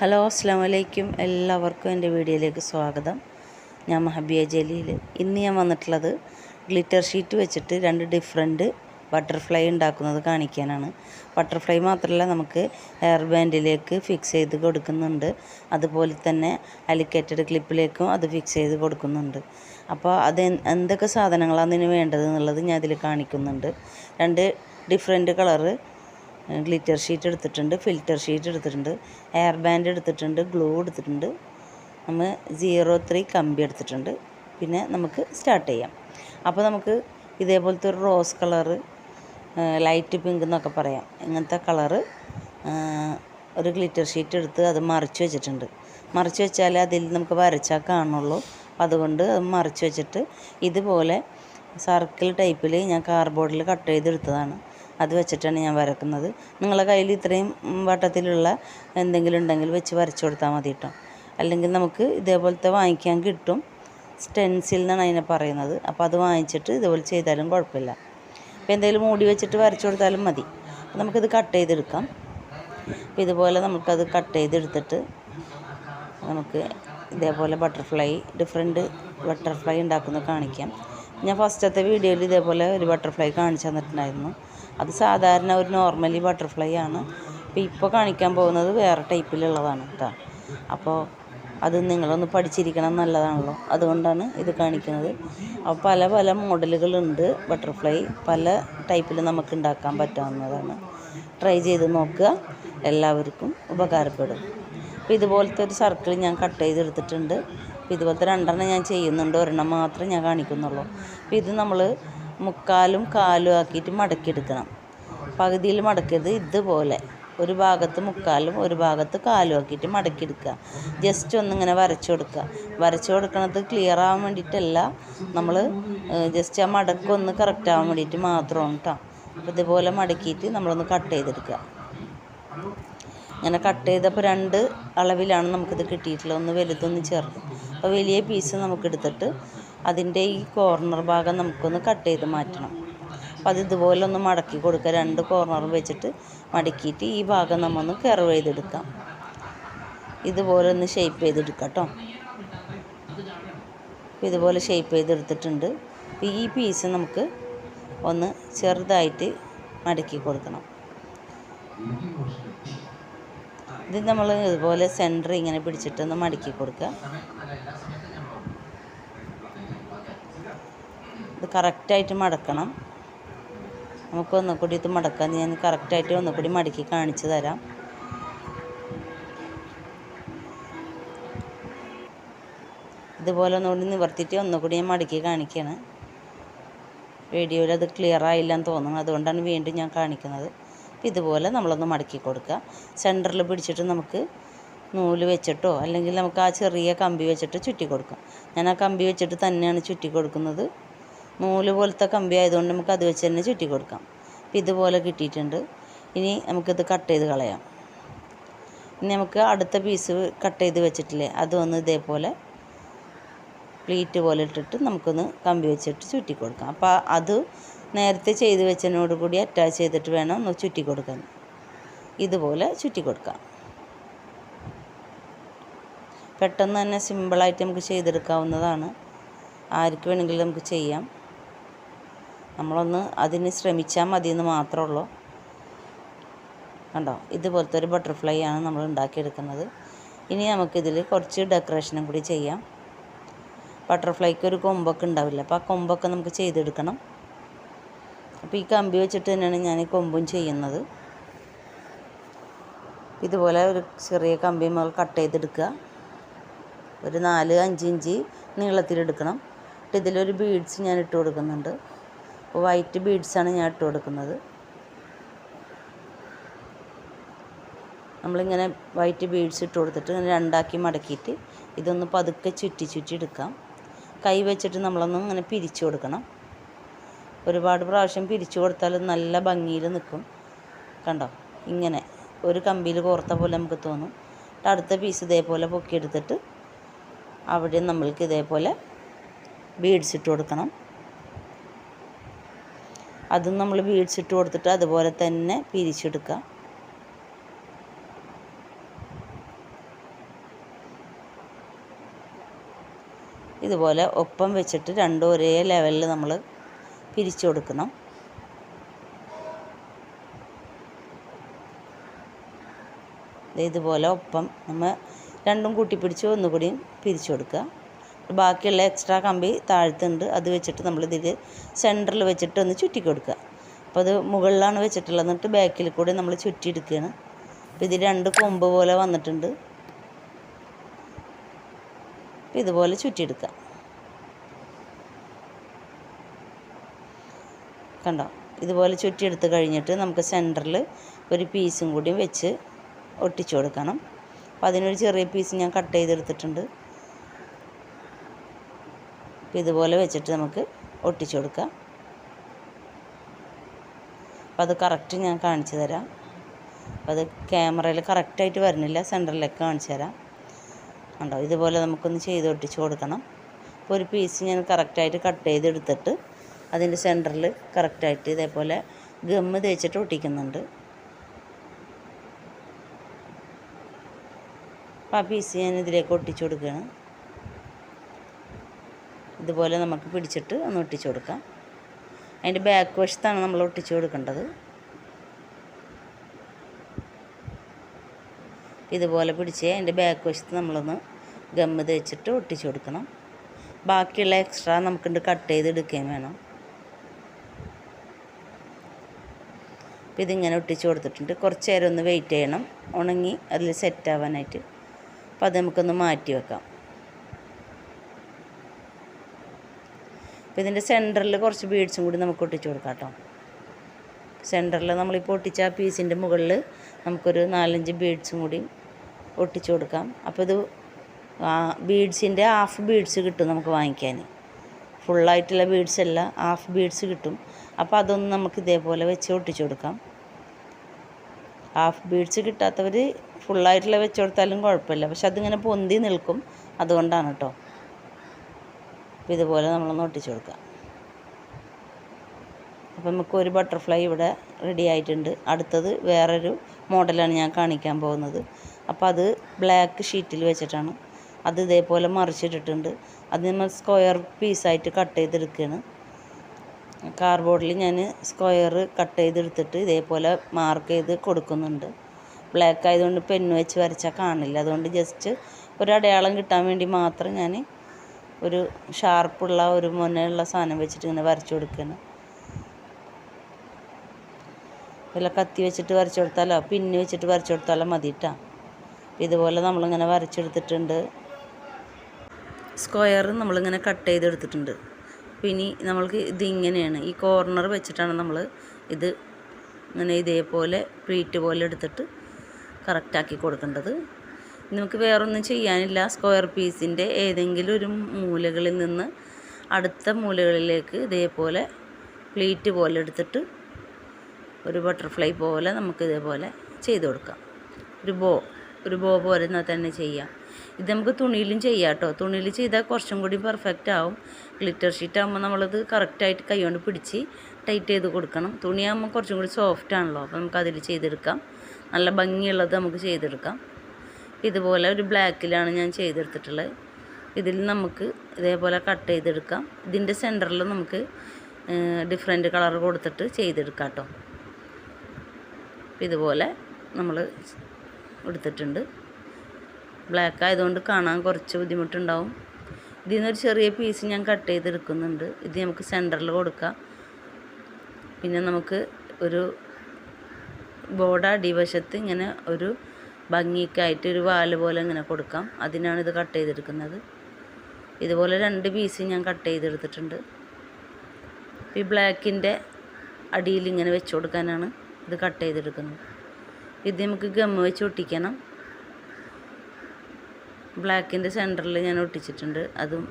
Hello അസ്സാം വലൈക്കും എല്ലാവർക്കും എന്റെ വീഡിയോയിലേക്ക് സ്വാഗതം. ഞാൻ മഹബിയ ജലീൽ ഇന്ന് ഞാൻ വന്നിട്ടുള്ളത് ഗ്ലിറ്റർ ഷീറ്റ് വെച്ചിട്ട് രണ്ട് ഡിഫറെന്റ് ബട്ടർഫ്ലൈ ഉണ്ടാക്കുന്നത് കാണിക്കാനാണ്. ബട്ടർഫ്ലൈ മാത്രമല്ല നമുക്ക് ഹെയർ ബാൻഡിലേക്ക് ഫിക്സ് ചെയ്ത് കൊടുക്കുന്നുണ്ട്. അതുപോലെ തന്നെ അലിക്കേറ്റഡ് ക്ലിപ്പിലേക്കും അത് ഫിക്സ് ചെയ്ത് കൊടുക്കുന്നുണ്ട്. അപ്പോൾ അത് എന്തൊക്കെ സാധനങ്ങളാണ് അതിന് വേണ്ടത് എന്നുള്ളത് ഞാൻ ഇതിൽ കാണിക്കുന്നുണ്ട്. രണ്ട് ഡിഫറെന്റ് കളറ് ഗ്ലിറ്റർ ഷീറ്റ് എടുത്തിട്ടുണ്ട് ഫിൽറ്റർ ഷീറ്റ് എടുത്തിട്ടുണ്ട് എയർ ബാൻഡ് എടുത്തിട്ടുണ്ട് ഗ്ലൂ എടുത്തിട്ടുണ്ട്. നമ്മൾ സീറോ ത്രീ കമ്പി എടുത്തിട്ടുണ്ട്. പിന്നെ നമുക്ക് സ്റ്റാർട്ട് ചെയ്യാം. അപ്പോൾ നമുക്ക് ഇതേപോലത്തെ ഒരു റോസ് കളറ് ലൈറ്റ് പിങ്ക് എന്നൊക്കെ പറയാം. ഇങ്ങനത്തെ കളറ് ഒരു ഗ്ലിറ്റർ ഷീറ്റ് എടുത്ത് അത് മറിച്ച് വെച്ചിട്ടുണ്ട്. മറിച്ച് വെച്ചാൽ അതിൽ നമുക്ക് വരച്ചാൽ കാണുള്ളൂ. അതുകൊണ്ട് അത് മറിച്ച് വെച്ചിട്ട് ഇതുപോലെ സർക്കിൾ ടൈപ്പിൽ ഞാൻ കാർബോർഡിൽ കട്ട് ചെയ്തെടുത്തതാണ്. അത് വെച്ചിട്ടാണ് ഞാൻ വരക്കുന്നത്. നിങ്ങളെ കയ്യിൽ ഇത്രയും വട്ടത്തിലുള്ള എന്തെങ്കിലും ഉണ്ടെങ്കിൽ വെച്ച് വരച്ചു കൊടുത്താൽ മതി കേട്ടോ അല്ലെങ്കിൽ നമുക്ക് ഇതേപോലത്തെ വാങ്ങിക്കാൻ കിട്ടും. സ്റ്റെൻസിൽ എന്നാണ് അതിനെ പറയുന്നത്. അപ്പോൾ അത് വാങ്ങിച്ചിട്ട് ഇതുപോലെ ചെയ്താലും കുഴപ്പമില്ല. അപ്പോൾ എന്തെങ്കിലും മൂടി വെച്ചിട്ട് വരച്ചു കൊടുത്താലും മതി. നമുക്കിത് കട്ട് ചെയ്തെടുക്കാം. അപ്പോൾ ഇതുപോലെ നമുക്കത് കട്ട് ചെയ്തെടുത്തിട്ട് നമുക്ക് ഇതേപോലെ ബട്ടർഫ്ലൈ ഡിഫറെന്റ് ബട്ടർഫ്ലൈ ഉണ്ടാക്കുന്നത് കാണിക്കാം. ഞാൻ ഫസ്റ്റത്തെ വീഡിയോയിൽ ഇതേപോലെ ഒരു ബട്ടർഫ്ലൈ കാണിച്ചു തന്നിട്ടുണ്ടായിരുന്നു. അത് സാധാരണ ഒരു നോർമലി ബട്ടർഫ്ലൈ ആണ്. അപ്പോൾ ഇപ്പോൾ കാണിക്കാൻ പോകുന്നത് വേറെ ടൈപ്പിലുള്ളതാണ് കേട്ടോ അപ്പോൾ അത് നിങ്ങളൊന്ന് പഠിച്ചിരിക്കണം നല്ലതാണല്ലോ. അതുകൊണ്ടാണ് ഇത് കാണിക്കുന്നത്. അപ്പോൾ പല പല മോഡലുകളുണ്ട് ബട്ടർഫ്ലൈ പല ടൈപ്പിൽ നമുക്ക് ഉണ്ടാക്കാൻ പറ്റാവുന്നതാണ്. ട്രൈ ചെയ്ത് നോക്കുക. എല്ലാവർക്കും ഉപകാരപ്പെടും. അപ്പോൾ ഇതുപോലത്തെ ഒരു സർക്കിൾ ഞാൻ കട്ട് ചെയ്തെടുത്തിട്ടുണ്ട്. അപ്പോൾ ഇതുപോലത്തെ രണ്ടെണ്ണം ഞാൻ ചെയ്യുന്നുണ്ട്. ഒരെണ്ണം മാത്രമേ ഞാൻ കാണിക്കുന്നുള്ളൂ. അപ്പോൾ ഇത് നമ്മൾ മുക്കാലും കാലും ആക്കിയിട്ട് മടക്കിയെടുക്കണം. പകുതിയിൽ മടക്കിയത് ഇതുപോലെ. ഒരു ഭാഗത്ത് മുക്കാലും ഒരു ഭാഗത്ത് കാലും ആക്കിയിട്ട് മടക്കിയെടുക്കുക. ജസ്റ്റ് ഒന്നിങ്ങനെ വരച്ചു കൊടുക്കുക. വരച്ചു കൊടുക്കണത് ക്ലിയർ ആവാൻ വേണ്ടിയിട്ടല്ല. നമ്മൾ ജസ്റ്റ് ആ മടക്കൊന്ന് കറക്റ്റ് ആവാൻ വേണ്ടിയിട്ട് മാത്രമാണ് കേട്ടോ അപ്പോൾ ഇതുപോലെ മടക്കിയിട്ട് നമ്മളൊന്ന് കട്ട് ചെയ്തെടുക്കുക. ഇങ്ങനെ കട്ട് ചെയ്തപ്പോൾ രണ്ട് അളവിലാണ് നമുക്കിത് കിട്ടിയിട്ടുള്ളത്. ഒന്ന് വലുതൊന്ന് ചേർത്ത് അപ്പോൾ വലിയ പീസ് നമുക്ക് എടുത്തിട്ട് അതിന്റെ ഈ കോർണർ ഭാഗം നമുക്കൊന്ന് കട്ട് ചെയ്ത് മാറ്റണം. അപ്പോൾ അത് ഇതുപോലെ ഒന്ന് മടക്കി കൊടുക്കുക. രണ്ട് കോർണറും വെച്ചിട്ട് മടക്കിയിട്ട് ഈ ഭാഗം നമ്മൊന്ന് കർവ് ചെയ്തെടുക്കാം. ഇതുപോലെ ഒന്ന് ഷേപ്പ് ചെയ്തെടുക്കാം കേട്ടോ ഇതുപോലെ ഷേപ്പ് ചെയ്തെടുത്തിട്ടുണ്ട്. അപ്പോൾ ഈ പീസ് നമുക്ക് ഒന്ന് ചെറുതായിട്ട് മടക്കി കൊടുക്കണം. ഇത് നമ്മൾ ഇതുപോലെ സെന്റർ ഇങ്ങനെ പിടിച്ചിട്ടൊന്ന് മടക്കി കൊടുക്കുക. ഇത് കറക്റ്റായിട്ട് മടക്കണം. നമുക്ക് ഒന്നുകൂടി ഇത് മടക്കാൻ ഞാൻ കറക്റ്റായിട്ട് ഒന്നുകൂടി മടക്കി കാണിച്ചു തരാം. ഇതുപോലെ ഒന്നുകൂടി നിവർത്തിയിട്ട് ഒന്നുകൂടി ഞാൻ മടക്കി കാണിക്കുകയാണ് വീഡിയോയിൽ അത് ക്ലിയർ ആയില്ല എന്ന് തോന്നുന്നു. അതുകൊണ്ടാണ് വീണ്ടും ഞാൻ കാണിക്കുന്നത്. ഇതുപോലെ നമ്മളൊന്ന് മടക്കി കൊടുക്കുക. സെന്ററിൽ പിടിച്ചിട്ട് നമുക്ക് നൂൽ വെച്ചിട്ടോ അല്ലെങ്കിൽ നമുക്ക് ആ ചെറിയ കമ്പി വെച്ചിട്ട് ചുറ്റി കൊടുക്കാം. ഞാൻ ആ കമ്പി വെച്ചിട്ട് തന്നെയാണ് ചുറ്റി കൊടുക്കുന്നത്. നൂൽ പോലത്തെ കമ്പി ആയതുകൊണ്ട് നമുക്ക് അത് വെച്ച് തന്നെ ചുറ്റി കൊടുക്കാം. അപ്പം ഇതുപോലെ കിട്ടിയിട്ടുണ്ട്. ഇനി നമുക്കിത് കട്ട് ചെയ്ത് കളയാം. ഇനി നമുക്ക് അടുത്ത പീസ് കട്ട് ചെയ്ത് വെച്ചിട്ടില്ലേ അതൊന്ന് ഇതേപോലെ പ്ലീറ്റ് പോലെ ഇട്ടിട്ട് നമുക്കൊന്ന് കമ്പി വെച്ചിട്ട് ചുറ്റി കൊടുക്കാം. അപ്പോൾ അത് നേരത്തെ ചെയ്ത് വെച്ചതിനോട് കൂടി അറ്റാച്ച് ചെയ്തിട്ട് വേണം ഒന്ന് ചുറ്റി കൊടുക്കാൻ. ഇതുപോലെ ചുറ്റി കൊടുക്കാം. പെട്ടെന്ന് തന്നെ സിമ്പിളായിട്ട് നമുക്ക് ചെയ്തെടുക്കാവുന്നതാണ്. ആർക്ക് വേണമെങ്കിലും നമുക്ക് ചെയ്യാം. നമ്മളൊന്ന് അതിന് ശ്രമിച്ചാൽ മതിയെന്ന് മാത്രമേ ഉള്ളൂ കണ്ടോ? ഇതുപോലത്തെ ഒരു ബട്ടർഫ്ലൈ ആണ് നമ്മൾ ഉണ്ടാക്കിയെടുക്കുന്നത്. ഇനി നമുക്കിതിൽ കുറച്ച് ഡെക്കറേഷനും കൂടി ചെയ്യാം. ബട്ടർഫ്ലൈക്ക് ഒരു കൊമ്പൊക്കെ ഉണ്ടാവില്ല? അപ്പോൾ ആ കൊമ്പൊക്കെ നമുക്ക് ചെയ്തെടുക്കണം. അപ്പോൾ ഈ കമ്പി വെച്ചിട്ട് തന്നെയാണ് ഞാൻ ഈ കൊമ്പും ചെയ്യുന്നത്. ഇതുപോലെ ഒരു ചെറിയ കമ്പി മുതൽ കട്ട് ചെയ്തെടുക്കുക. ഒരു നാല് അഞ്ച് ഇഞ്ച് നീളത്തിലെടുക്കണം. എന്നിട്ട് ഇതിലൊരു ബീഡ്സ് ഞാൻ ഇട്ട് കൊടുക്കുന്നുണ്ട് വൈറ്റ് ബീഡ്സാണ് ഞാൻ ഇട്ട് കൊടുക്കുന്നത്. നമ്മളിങ്ങനെ വൈറ്റ് ബീഡ്സ് ഇട്ട് കൊടുത്തിട്ട് ഇങ്ങനെ രണ്ടാക്കി മടക്കിയിട്ട് ഇതൊന്ന് പതുക്കെ ചുറ്റി ചുറ്റി എടുക്കാം. കൈ വെച്ചിട്ട് നമ്മളൊന്ന് ഇങ്ങനെ പിരിച്ചു കൊടുക്കണം. ഒരുപാട് പ്രാവശ്യം പിരിച്ചു കൊടുത്താൽ നല്ല ഭംഗിയിൽ നിൽക്കും. കണ്ടോ? ഇങ്ങനെ ഒരു കമ്പിയിൽ കോർത്ത പോലെ നമുക്ക് തോന്നും. അടുത്ത പീസ് ഇതേപോലെ പൊക്കിയെടുത്തിട്ട് അവിടെ നമ്മൾക്ക് ഇതേപോലെ ബീഡ്സ് ഇട്ട് കൊടുക്കണം. അതും നമ്മൾ വീഴ്ച്ചിട്ട് കൊടുത്തിട്ട് അതുപോലെ തന്നെ പിരിച്ചെടുക്കുക. ഇതുപോലെ ഒപ്പം വെച്ചിട്ട് രണ്ടും ഒരേ ലെവലിൽ നമ്മൾ പിരിച്ചു കൊടുക്കണം. ഇതുപോലെ ഒപ്പം നമ്മൾ രണ്ടും കൂട്ടിപ്പിടിച്ച് ഒന്നുകൂടിയും പിരിച്ചു കൊടുക്കുക. ബാക്കിയുള്ള എക്സ്ട്രാ കമ്പി താഴ്ത്തുണ്ട് അത് വെച്ചിട്ട് നമ്മളിതിൽ സെന്ററിൽ വെച്ചിട്ട് ഒന്ന് ചുറ്റി കൊടുക്കുക. അപ്പോൾ അത് മുകളിലാണ് വെച്ചിട്ടുള്ളത്. എന്നിട്ട് ബാക്കിൽ കൂടി നമ്മൾ ചുറ്റിയെടുക്കുകയാണ്. അപ്പോൾ ഇത് രണ്ട് കൊമ്പ് പോലെ വന്നിട്ടുണ്ട്. അപ്പോൾ ഇതുപോലെ ചുറ്റിയെടുക്കുക. കണ്ടോ? ഇതുപോലെ ചുറ്റിയെടുത്ത് കഴിഞ്ഞിട്ട് നമുക്ക് സെന്ററിൽ ഒരു പീസും കൂടി വെച്ച് ഒട്ടിച്ചു കൊടുക്കണം. അപ്പോൾ അതിനൊരു ചെറിയ പീസ് ഞാൻ കട്ട് ചെയ്തെടുത്തിട്ടുണ്ട്. അപ്പോൾ ഇതുപോലെ വെച്ചിട്ട് നമുക്ക് ഒട്ടിച്ചു കൊടുക്കാം. അപ്പോൾ അത് കറക്റ്റ് ഞാൻ കാണിച്ചു തരാം. അപ്പോൾ അത് ക്യാമറയിൽ കറക്റ്റായിട്ട് വരുന്നില്ല സെന്ററിലേക്ക് കാണിച്ചു തരാം. ഉണ്ടോ ഇതുപോലെ നമുക്കൊന്ന് ചെയ്ത് ഒട്ടിച്ചു കൊടുക്കണം. അപ്പോൾ ഒരു പീസ് ഞാൻ കറക്റ്റായിട്ട് കട്ട് ചെയ്തെടുത്തിട്ട് അതിന്റെ സെന്ററിൽ കറക്റ്റായിട്ട് ഇതേപോലെ ഗമ്മ് തേച്ചിട്ട് ഒട്ടിക്കുന്നുണ്ട്. അപ്പോൾ ആ പീസ് ഞാൻ ഇതിലേക്ക് ഒട്ടിച്ചു കൊടുക്കുകയാണ്. ഇതുപോലെ നമുക്ക് പിടിച്ചിട്ട് ഒന്ന് ഒട്ടിച്ചു കൊടുക്കാം. അതിന്റെ ബാക്ക് വശത്താണ് നമ്മൾ ഒട്ടിച്ചു കൊടുക്കേണ്ടത്. ഇതുപോലെ പിടിച്ച് അതിന്റെ ബാക്ക് വശത്ത് നമ്മളൊന്ന് ഗമ്മ് തേച്ചിട്ട് ഒട്ടിച്ചു കൊടുക്കണം. ബാക്കിയുള്ള എക്സ്ട്രാ നമുക്കിണ്ട് കട്ട് ചെയ്ത് എടുക്കുകയും വേണം. അപ്പോൾ ഇതിങ്ങനെ ഒട്ടിച്ചു കൊടുത്തിട്ടുണ്ട്. കുറച്ച് നേരം ഒന്ന് വെയിറ്റ് ചെയ്യണം. ഉണങ്ങി അതിൽ സെറ്റ് ആവാനായിട്ട്. അപ്പോൾ അത് നമുക്കൊന്ന് മാറ്റി വെക്കാം. അപ്പോൾ ഇതിന്റെ സെന്ററിൽ കുറച്ച് ബീഡ്സും കൂടി നമുക്ക് ഒട്ടിച്ച് കൊടുക്കാം കേട്ടോ സെന്ററിൽ നമ്മളിപ്പോൾ ഒട്ടിച്ച ആ പീസിന്റെ മുകളിൽ നമുക്കൊരു നാലഞ്ച് ബീഡ്സും കൂടി ഒട്ടിച്ച് കൊടുക്കാം. അപ്പോൾ ഇത് ബീഡ്സിന്റെ ഹാഫ് ബീഡ്സ് കിട്ടും നമുക്ക് വാങ്ങിക്കാൻ ഫുള്ളായിട്ടുള്ള ബീഡ്സ് അല്ല ഹാഫ് ബീഡ്സ് കിട്ടും. അപ്പോൾ അതൊന്ന് നമുക്ക് ഇതേപോലെ വെച്ച് ഒട്ടിച്ച് കൊടുക്കാം. ഹാഫ് ബീഡ്സ് കിട്ടാത്തവർ ഫുള്ളായിട്ടുള്ള വെച്ച് കൊടുത്താലും കുഴപ്പമില്ല. പക്ഷെ അതിങ്ങനെ പൊന്തി നിൽക്കും. അതുകൊണ്ടാണ് കേട്ടോ അപ്പോൾ ഇതുപോലെ നമ്മളൊന്ന് ഒട്ടിച്ച് കൊടുക്കാം അപ്പോൾ നമുക്ക് ഒരു ബട്ടർഫ്ലൈ ഇവിടെ റെഡി ആയിട്ടുണ്ട്. അടുത്തത് വേറൊരു മോഡലാണ് ഞാൻ കാണിക്കാൻ പോകുന്നത്. അപ്പോൾ അത് ബ്ലാക്ക് ഷീറ്റിൽ വെച്ചിട്ടാണ്. അത് ഇതേപോലെ മറിച്ചിട്ടിട്ടുണ്ട്. അത് നമ്മൾ സ്ക്വയർ പീസായിട്ട് കട്ട് ചെയ്തെടുക്കുകയാണ്. കാർഡ്ബോർഡിൽ ഞാൻ സ്ക്വയർ കട്ട് ചെയ്തെടുത്തിട്ട് ഇതേപോലെ മാർക്ക് ചെയ്ത് കൊടുക്കുന്നുണ്ട്. ബ്ലാക്ക് ആയതുകൊണ്ട് പെന്ന് വെച്ച് വരച്ചാൽ കാണില്ല. അതുകൊണ്ട് ജസ്റ്റ് ഒരു അടയാളം കിട്ടാൻ വേണ്ടി മാത്രം ഞാൻ ഒരു ഷാർപ്പുള്ള ഒരു മുനയുള്ള സാധനം വെച്ചിട്ട് ഇങ്ങനെ വരച്ചു കൊടുക്കുകയാണ് വല്ല കത്തി വെച്ചിട്ട് വരച്ചു കൊടുത്താലോ? പിന്ന് വെച്ചിട്ട് വരച്ചു കൊടുത്താലോ മതി കേട്ടോ ഇതുപോലെ നമ്മളിങ്ങനെ വരച്ചെടുത്തിട്ടുണ്ട്. സ്ക്വയർ നമ്മളിങ്ങനെ കട്ട് ചെയ്തെടുത്തിട്ടുണ്ട്. പിന്നെ നമ്മൾക്ക് ഇതിങ്ങനെയാണ്. ഈ കോർണർ വെച്ചിട്ടാണ് നമ്മൾ ഇത് ഇങ്ങനെ ഇതേപോലെ പ്ലീറ്റ് പോലെ എടുത്തിട്ട് കറക്റ്റാക്കി കൊടുക്കേണ്ടത്. നമുക്ക് വേറൊന്നും ചെയ്യാനില്ല. സ്ക്വയർ പീസിന്റെ ഏതെങ്കിലും ഒരു മൂലകളിൽ നിന്ന് അടുത്ത മൂലകളിലേക്ക് ഇതേപോലെ പ്ലീറ്റ് പോലെ എടുത്തിട്ട് ഒരു ബട്ടർഫ്ലൈ പോലെ നമുക്ക് ഇതേപോലെ ചെയ്ത് കൊടുക്കാം. ഒരു ബോ ഒരു ബോ പോലെ തന്നെ ചെയ്യാം. ഇത് നമുക്ക് തുണിയിലും ചെയ്യാം കേട്ടോ തുണിയിൽ ചെയ്താൽ കുറച്ചും കൂടി പെർഫെക്റ്റ് ആവും. ഗ്ലിറ്റർ ഷീറ്റ് ആകുമ്പോൾ നമ്മളത് കറക്റ്റായിട്ട് കൈകൊണ്ട് പിടിച്ച് ടൈറ്റ് ചെയ്ത് കൊടുക്കണം. തുണിയാകുമ്പോൾ കുറച്ചും കൂടി സോഫ്റ്റ് ആണല്ലോ. അപ്പോൾ നമുക്ക് അതിൽ ചെയ്തെടുക്കാം. നല്ല ഭംഗിയുള്ളത് നമുക്ക് ചെയ്തെടുക്കാം. ഇതുപോലെ ഒരു ബ്ലാക്കിലാണ് ഞാൻ ചെയ്തെടുത്തിട്ടുള്ളത്. ഇതിൽ നമുക്ക് ഇതേപോലെ കട്ട് ചെയ്തെടുക്കാം. ഇതിന്റെ സെന്ററിൽ നമുക്ക് ഡിഫറെന്റ് കളർ കൊടുത്തിട്ട് ചെയ്തെടുക്കാം കേട്ടോ ഇതുപോലെ നമ്മൾ എടുത്തിട്ടുണ്ട്. ബ്ലാക്ക് ആയതുകൊണ്ട് കാണാൻ കുറച്ച് ബുദ്ധിമുട്ടുണ്ടാവും. ഇതിൽ നിന്നൊരു ചെറിയ പീസ് ഞാൻ കട്ട് ചെയ്തെടുക്കുന്നുണ്ട്. ഇത് നമുക്ക് സെന്ററിൽ കൊടുക്കാം. പിന്നെ നമുക്ക് ഒരു ബോർഡ് അടിവശത്ത് ഇങ്ങനെ ഒരു ഭംഗിക്കായിട്ട് ഒരു വാൽ പോലെ ഇങ്ങനെ കൊടുക്കാം. അതിനാണ് ഇത് കട്ട് ചെയ്തെടുക്കുന്നത്. ഇതുപോലെ രണ്ട് പീസ് ഞാൻ കട്ട് ചെയ്തെടുത്തിട്ടുണ്ട്. ഈ ബ്ലാക്കിന്റെ അടിയിൽ ഇങ്ങനെ വെച്ച് കൊടുക്കാനാണ് ഇത് കട്ട് ചെയ്തെടുക്കുന്നത്. ഇത് നമുക്ക് ഗമ്മ് വെച്ച് ഒട്ടിക്കണം. ബ്ലാക്കിന്റെ സെന്ററിൽ ഞാൻ ഒട്ടിച്ചിട്ടുണ്ട്. അതും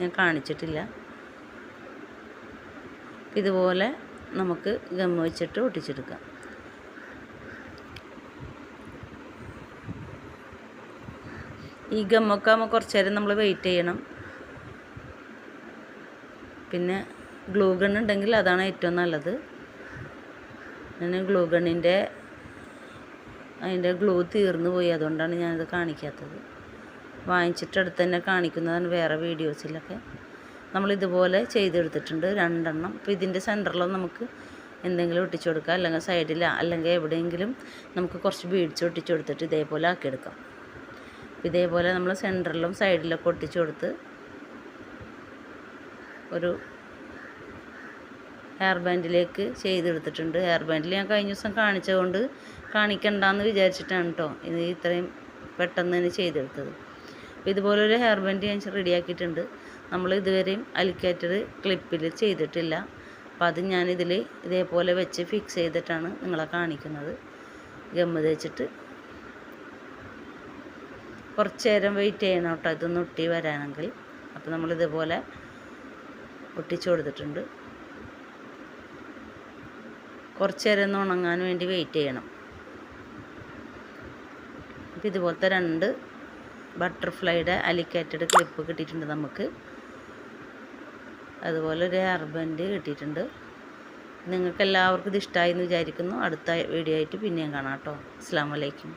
ഞാൻ കാണിച്ചിട്ടില്ല. ഇതുപോലെ നമുക്ക് ഗമ്മ് വെച്ചിട്ട് ഒട്ടിച്ചെടുക്കാം. ഈ ഗമ്മൊക്കെ ആകുമ്പോൾ കുറച്ച് നേരം നമ്മൾ വെയിറ്റ് ചെയ്യണം. പിന്നെ ഗ്ലൂ ഗൺ ഉണ്ടെങ്കിൽ അതാണ് ഏറ്റവും നല്ലത്. ഞാൻ ഗ്ലൂ ഗണ്ണിന്റെ അതിന്റെ ഗ്ലൂ തീർന്നു പോയി അതുകൊണ്ടാണ് ഞാനത് കാണിക്കാത്തത്. വാങ്ങിച്ചിട്ട് അടുത്ത് തന്നെ കാണിക്കുന്നതാണ് വേറെ വീഡിയോസിലൊക്കെ. നമ്മൾ ഇതുപോലെ ചെയ്തെടുത്തിട്ടുണ്ട് രണ്ടെണ്ണം. അപ്പോൾ ഇതിന്റെ സെന്ററിലോ നമുക്ക് എന്തെങ്കിലും ഒട്ടിച്ചു കൊടുക്കാം അല്ലെങ്കിൽ സൈഡിൽ അല്ലെങ്കിൽ എവിടെയെങ്കിലും നമുക്ക് കുറച്ച് ബീഡ്സ് ഒട്ടിച്ചു കൊടുത്തിട്ട് ഇതേപോലെ ആക്കിയെടുക്കാം. ഇതേപോലെ നമ്മൾ സെന്ററിലും സൈഡിലൊക്കെ ഒട്ടിച്ചു കൊടുത്ത് ഒരു ഹെയർ ബാൻഡിലേക്ക് ചെയ്തെടുത്തിട്ടുണ്ട്. ഹെയർ ബാൻഡിൽ ഞാൻ കഴിഞ്ഞ ദിവസം കാണിച്ചതുകൊണ്ട് കാണിക്കണ്ടെന്ന് വിചാരിച്ചിട്ടാണ് കേട്ടോ ഇത് ഇത്രയും പെട്ടെന്ന് തന്നെ ചെയ്തെടുത്തത്. അപ്പോൾ ഇതുപോലൊരു ഹെയർ ബാൻഡ് ഞാൻ റെഡിയാക്കിയിട്ടുണ്ട് നമ്മൾ ഇതുവരെയും അലിക്കേറ്റഡ് ക്ലിപ്പിൽ ചെയ്തിട്ടില്ല. അപ്പോൾ അത് ഞാനിതിൽ ഇതേപോലെ വെച്ച് ഫിക്സ് ചെയ്തിട്ടാണ് നിങ്ങളെ കാണിക്കുന്നത്. ഗമ്മ് തേച്ചിട്ട് കുറച്ച് നേരം വെയിറ്റ് ചെയ്യണം കേട്ടോ. ഇതൊന്ന് ഒട്ടി വരാനെങ്കിൽ. അപ്പോൾ നമ്മൾ ഇതുപോലെ ഒട്ടിച്ചു കൊടുത്തിട്ടുണ്ട്. കുറച്ച് നേരം ഒന്ന് ഉണങ്ങാൻ വേണ്ടി വെയിറ്റ് ചെയ്യണം. അപ്പോൾ ഇതുപോലത്തെ രണ്ട് ബട്ടർഫ്ലൈയുടെ അലിക്കേറ്റഡ് ക്ലിപ്പ് കിട്ടിയിട്ടുണ്ട് നമുക്ക്. അതുപോലെ ഒരു ഹെയർബൻഡ് കിട്ടിയിട്ടുണ്ട്. നിങ്ങൾക്ക് എല്ലാവർക്കും ഇത് ഇഷ്ടമായി എന്ന് വിചാരിക്കുന്നു. അടുത്ത വീഡിയോ ആയിട്ട് പിന്നെയും കാണാം കേട്ടോ. അസ്സാം വലൈക്കും